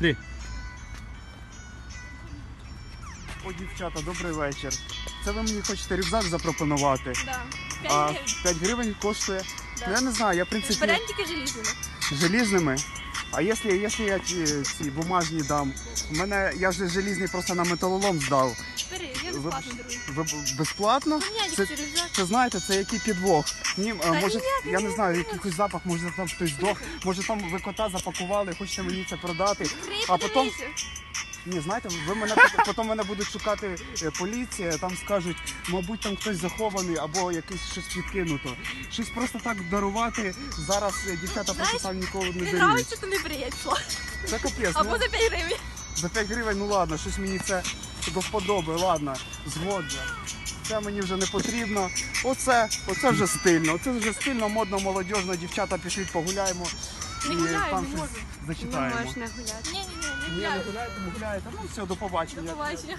Три. О, дівчата, добрий вечір. Це ви мені хочете рюкзак запропонувати? Да. А 5 гривень. 5 гривень коштує. Да. Ну, я не знаю, я в принципі Беремо тільки желізними. желізними. А якщо, якщо я ці, ці бумажні дам? У мене я вже желізний просто на металолом здав. Бери, Ви-. Ви безплатно? Це, це знаєте, це який підвох. Ні, а, може, ні, я не знаю, якийсь запах, може там хтось здох, може там ви кота запакували, хочете мені це продати. А потім, ні, знаєте, ви мене потім мене будуть шукати е, поліція, там скажуть, мабуть, там хтось захований або якесь щось підкинуто. Щось просто так дарувати. Зараз е, дівчата просто Знаєш, там ніколи не Не дають. нравиться, то не бери. Це капець. Або Ну, за 5 гривень. за 5 гривень, ну ладно, щось мені це до вподоби, ладно, згодна. Це мені вже не потрібно. Оце, оце вже стильно. Оце вже стильно, модно, молодіжно. Дівчата пішли погуляємо. Не і гуляю, там не щось можу. зачитаємо. не гуляти. Ні, ні, ні, Ні, не не гуляю. гуляєте, не гуляєте. Ну все, до побачення. До побачення.